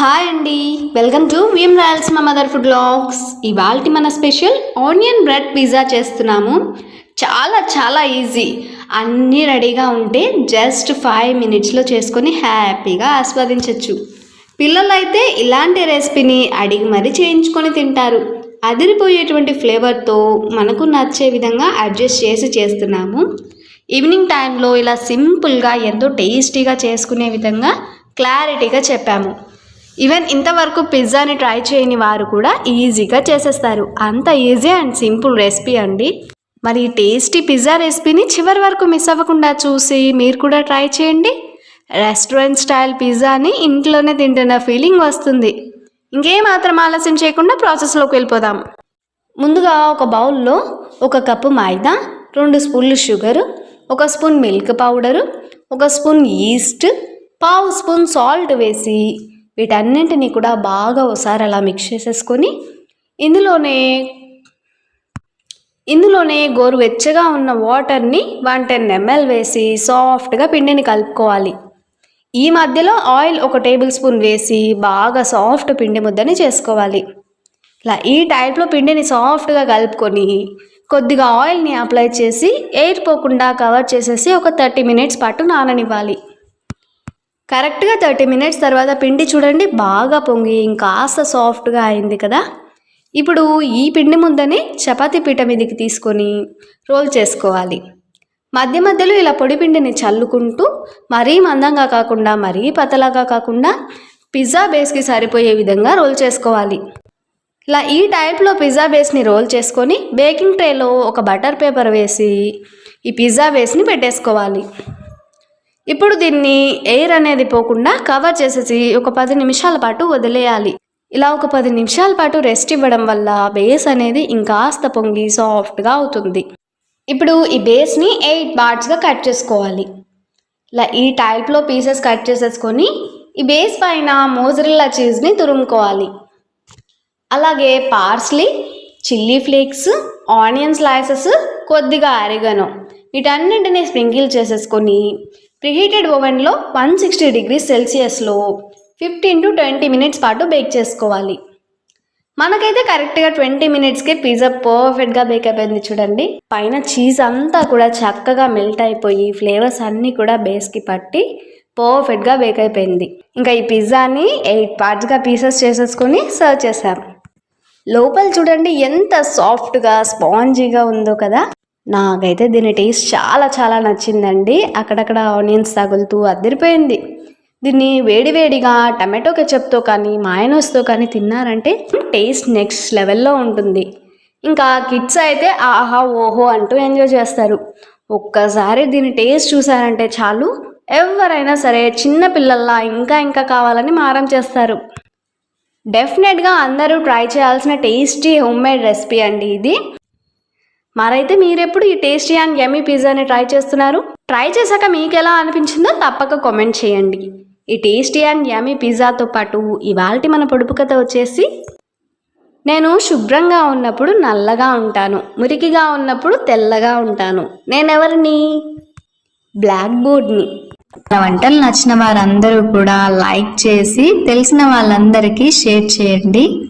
Hi అండి. Welcome to వీమ్ Royals మా మదర్ ఫుడ్ బ్లాగ్స్ ఇవాళ మన స్పెషల్ ఆనియన్ బ్రెడ్ పిజ్జా చేస్తున్నాము. చాలా చాలా ఈజీ. అన్నీ రెడీగా ఉంటే జస్ట్ ఫైవ్ మినిట్స్లో చేసుకొని హ్యాపీగా ఆస్వాదించవచ్చు పిల్లలు అయితే ఇలాంటి రెసిపీని అడిగి మరీ చేయించుకొని తింటారు. అదిరిపోయేటువంటి ఫ్లేవర్తో మనకు నచ్చే విధంగా అడ్జస్ట్ చేసి చేస్తున్నాము. ఈవినింగ్ టైంలో ఇలా సింపుల్గా ఎంతో టేస్టీగా చేసుకునే విధంగా క్లారిటీగా చెప్పాము. ఈవెన్ ఇంతవరకు పిజ్జాని ట్రై చేయని వారు కూడా ఈజీగా చేసేస్తారు. అంత ఈజీ అండ్ సింపుల్ రెసిపీ అండి. మరి టేస్టీ పిజ్జా రెసిపీని చివరి వరకు మిస్ అవ్వకుండా చూసి మీరు కూడా ట్రై చేయండి. రెస్టారెంట్ స్టైల్ పిజ్జాని ఇంట్లోనే తింటున్న ఫీలింగ్ వస్తుంది. ఇంకేమాత్రం ఆలస్యం చేయకుండా ప్రాసెస్లోకి వెళ్ళిపోదాం. ముందుగా ఒక బౌల్లో ఒక కప్పు మైదా రెండు స్పూన్లు షుగరు ఒక స్పూన్ మిల్క్ పౌడరు ఒక స్పూన్ ఈస్ట్ పావు స్పూన్ సాల్ట్ వేసి వీటన్నింటినీ కూడా బాగా ఒకసారి అలా మిక్స్ చేసేసుకొని ఇందులోనే ఇందులోనే గోరువెచ్చగా ఉన్న వాటర్ని వన్ టెన్ ఎంఎల్ వేసి సాఫ్ట్గా పిండిని కలుపుకోవాలి. ఈ మధ్యలో ఆయిల్ ఒక టేబుల్ స్పూన్ వేసి బాగా సాఫ్ట్ పిండి ముద్దని చేసుకోవాలి. ఇలా ఈ టైప్లో పిండిని సాఫ్ట్గా కలుపుకొని కొద్దిగా ఆయిల్ని అప్లై చేసి ఎయిర్ పోకుండా కవర్ చేసేసి ఒక థర్టీ మినిట్స్ పాటు నాననివ్వాలి. కరెక్ట్గా థర్టీ మినిట్స్ తర్వాత పిండి చూడండి బాగా పొంగి ఇంకాస్త సాఫ్ట్గా అయింది కదా. ఇప్పుడు ఈ పిండి ముద్దని చపాతీ పీట మీదకి తీసుకొని రోల్ చేసుకోవాలి. మధ్య మధ్యలో ఇలా పొడి పిండిని చల్లుకుంటూ మరీ మందంగా కాకుండా మరీ పతలాగా కాకుండా పిజ్జా బేస్కి సరిపోయే విధంగా రోల్ చేసుకోవాలి. ఇలా ఈ టైప్లో పిజ్జా బేస్ని రోల్ చేసుకొని బేకింగ్ ట్రేలో ఒక బటర్ పేపర్ వేసి ఈ పిజ్జా బేస్ని పెట్టేసుకోవాలి. ఇప్పుడు దీన్ని ఎయిర్ అనేది పోకుండా కవర్ చేసేసి ఒక పది నిమిషాల పాటు వదిలేయాలి. ఇలా ఒక పది నిమిషాల పాటు రెస్ట్ ఇవ్వడం వల్ల బేస్ అనేది ఇంకాస్త పొంగి సాఫ్ట్గా అవుతుంది. ఇప్పుడు ఈ బేస్ని ఎయిట్ పార్ట్స్గా కట్ చేసుకోవాలి. ఇలా ఈ టైప్లో పీసెస్ కట్ చేసేసుకొని ఈ బేస్ పైన మోజరిల్లా చీజ్ని తురుముకోవాలి. అలాగే parsley chilli flakes onion slices కొద్దిగా అరిగను. వీటన్నింటినీ స్ప్రింకిల్ చేసేసుకొని ప్రిహీటెడ్ ఓవెన్లో వన్ సిక్స్టీ డిగ్రీ సెల్సియస్లో ఫిఫ్టీన్ టు ట్వంటీ మినిట్స్ పాటు బేక్ చేసుకోవాలి. మనకైతే కరెక్ట్గా ట్వంటీ మినిట్స్కే పిజ్జా పర్ఫెక్ట్గా బేక్ అయిపోయింది చూడండి. పైన చీజ్ అంతా కూడా చక్కగా మెల్ట్ అయిపోయి ఫ్లేవర్స్ అన్నీ కూడా బేస్కి పట్టి పర్ఫెక్ట్గా బేక్ అయిపోయింది. ఇంకా ఈ పిజ్జాని ఎయిట్ పార్ట్స్గా పీసెస్ చేసేసుకొని సర్వ్ చేసాం లోపల చూడండి ఎంత సాఫ్ట్గా స్పాంజీగా ఉందో కదా. నాకైతే దీని టేస్ట్ చాలా చాలా నచ్చిందండి. అక్కడక్కడ ఆనియన్స్ తగులుతూ అదిరిపోయింది. దీన్ని వేడివేడిగా టమాటో కెచప్తో కానీ మాయనోస్తో కానీ తిన్నారంటే టేస్ట్ నెక్స్ట్ లెవెల్లో ఉంటుంది. ఇంకా కిడ్స్ అయితే ఆహా ఓహో అంటూ ఎంజాయ్ చేస్తారు. ఒక్కసారి దీని టేస్ట్ చూసారంటే చాలు. ఎవరైనా సరే చిన్న పిల్లల్లా ఇంకా ఇంకా కావాలని మారం చేస్తారు. డెఫినెట్గా అందరూ ట్రై చేయాల్సిన టేస్టీ హోమ్ మేడ్ రెసిపీ అండి ఇది. మరైతే మీరెప్పుడు ఈ టేస్టీ అండ్ యమ్మీ పిజ్జాని ట్రై చేస్తున్నారు? ట్రై చేశాక మీకు ఎలా అనిపించిందో తప్పక కామెంట్ చేయండి. ఈ టేస్టీ అండ్ యమీ పిజ్జాతో పాటు ఇవాల్టి మన పొడుపు కథ వచ్చేసి నేను శుభ్రంగా ఉన్నప్పుడు నల్లగా ఉంటాను మురికిగా ఉన్నప్పుడు తెల్లగా ఉంటాను. నేనెవరిని? బ్లాక్ బోర్డ్ని. నా వంటలు నచ్చిన వారందరూ కూడా లైక్ చేసి తెలిసిన వాళ్ళందరికీ షేర్ చేయండి.